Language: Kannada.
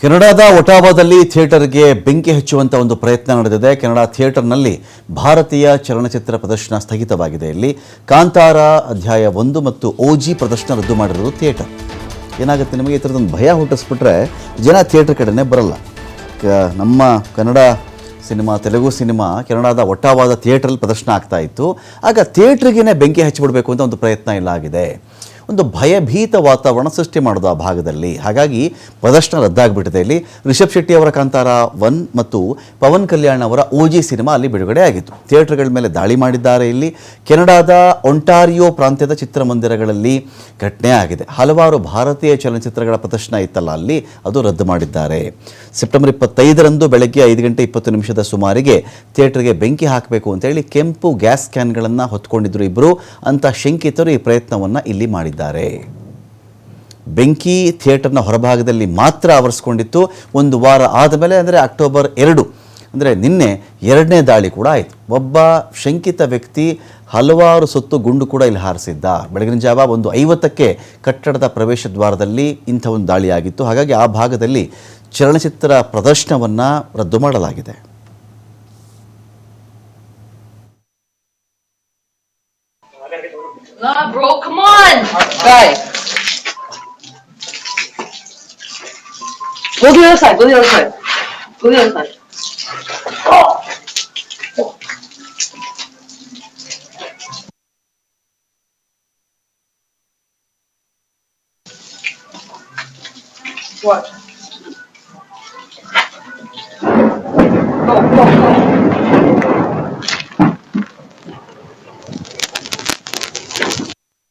ಕೆನಡಾದ ಒಟಾವಾದಲ್ಲಿ ಥಿಯೇಟರ್ಗೆ ಬೆಂಕಿ ಹಚ್ಚುವಂತ ಒಂದು ಪ್ರಯತ್ನ ನಡೆದಿದೆ. ಕೆನಡಾ ಥಿಯೇಟರ್ನಲ್ಲಿ ಭಾರತೀಯ ಚಲನಚಿತ್ರ ಪ್ರದರ್ಶನ ಸ್ಥಗಿತವಾಗಿದೆ. ಇಲ್ಲಿ ಕಾಂತಾರ ಅಧ್ಯಾಯ ಒಂದು ಮತ್ತು ಓಜಿ ಪ್ರದರ್ಶನ ರದ್ದು ಮಾಡಿರೋದು ಥಿಯೇಟರ್. ಏನಾಗುತ್ತೆ ನಿಮಗೆ ಈ ಥರದೊಂದು ಭಯ ಹುಟ್ಟಿಸ್ಬಿಟ್ರೆ ಜನ ಥಿಯೇಟರ್ ಕಡೆನೆ ಬರಲ್ಲ. ನಮ್ಮ ಕನ್ನಡ ಸಿನಿಮಾ, ತೆಲುಗು ಸಿನಿಮಾ ಕೆನಡಾದ ಒಟ್ಟಾವಾದ ಥಿಯೇಟ್ರಲ್ಲಿ ಪ್ರದರ್ಶನ ಆಗ್ತಾ ಇತ್ತು. ಆಗ ಥಿಯೇಟ್ರಿಗೇನೆ ಬೆಂಕಿ ಹಚ್ಚಿಬಿಡಬೇಕು ಅಂತ ಒಂದು ಪ್ರಯತ್ನ ಇಲ್ಲ ಆಗಿದೆ ಒಂದು ಭಯಭೀತ ವಾತಾವರಣ ಸೃಷ್ಟಿ ಮಾಡೋದು ಆ ಭಾಗದಲ್ಲಿ. ಹಾಗಾಗಿ ಪ್ರದರ್ಶನ ರದ್ದಾಗಿಬಿಟ್ಟಿದೆ. ಇಲ್ಲಿ ರಿಷಬ್ ಶೆಟ್ಟಿ ಅವರ ಕಾಂತಾರ ಒನ್ ಮತ್ತು ಪವನ್ ಕಲ್ಯಾಣ್ ಅವರ ಓಜಿ ಸಿನಿಮಾ ಅಲ್ಲಿ ಬಿಡುಗಡೆ ಆಗಿತ್ತು. ಥಿಯೇಟರ್ಗಳ ಮೇಲೆ ದಾಳಿ ಮಾಡಿದ್ದಾರೆ ಇಲ್ಲಿ. ಕೆನಡಾದ ಒಂಟಾರಿಯೋ ಪ್ರಾಂತ್ಯದ ಚಿತ್ರಮಂದಿರಗಳಲ್ಲಿ ಘಟನೆ ಆಗಿದೆ. ಹಲವಾರು ಭಾರತೀಯ ಚಲನಚಿತ್ರಗಳ ಪ್ರದರ್ಶನ ಇತ್ತಲ್ಲ ಅಲ್ಲಿ. ಅದು ರದ್ದು ಮಾಡಿದ್ದಾರೆ. ಸೆಪ್ಟೆಂಬರ್ ಇಪ್ಪತ್ತೈದರಂದು ಬೆಳಗ್ಗೆ ಐದು ಗಂಟೆ ಇಪ್ಪತ್ತು ನಿಮಿಷದ ಸುಮಾರಿಗೆ ಥಿಯೇಟರ್ಗೆ ಬೆಂಕಿ ಹಾಕಬೇಕು ಅಂತೇಳಿ ಕೆಂಪು ಗ್ಯಾಸ್ ಕ್ಯಾನ್ಗಳನ್ನು ಹೊತ್ಕೊಂಡಿದ್ರು ಇಬ್ಬರು ಅಂತ ಶಂಕಿತರು ಈ ಪ್ರಯತ್ನವನ್ನು ಇಲ್ಲಿ ಮಾಡಿದ್ದಾರೆ. ಬೆಂಕಿ ಥಿಯೇಟರ್ನ ಹೊರಭಾಗದಲ್ಲಿ ಮಾತ್ರ ಆವರಿಸ್ಕೊಂಡಿತ್ತು. ಒಂದು ವಾರ ಆದಮೇಲೆ ಅಂದರೆ ಅಕ್ಟೋಬರ್ ಎರಡು, ಅಂದರೆ ನಿನ್ನೆ ಎರಡನೇ ದಾಳಿ ಕೂಡ ಆಯಿತು. ಒಬ್ಬ ಶಂಕಿತ ವ್ಯಕ್ತಿ ಹಲವಾರು ಸುತ್ತು ಗುಂಡು ಕೂಡ ಇಲ್ಲಿ ಹಾರಿಸಿದ್ದ. ಬೆಳಗಿನ ಜಾವ ಒಂದು ಐವತ್ತಕ್ಕೆ ಕಟ್ಟಡದ ಪ್ರವೇಶ ದ್ವಾರದಲ್ಲಿ ಇಂಥ ಒಂದು ದಾಳಿಯಾಗಿತ್ತು. ಹಾಗಾಗಿ ಆ ಭಾಗದಲ್ಲಿ ಚಲನಚಿತ್ರ ಪ್ರದರ್ಶನವನ್ನು ರದ್ದು ಮಾಡಲಾಗಿದೆ. Nah, bro, come on! Guy. Go to the other side, go to the other side. Go to the other side. What? Go, go, go.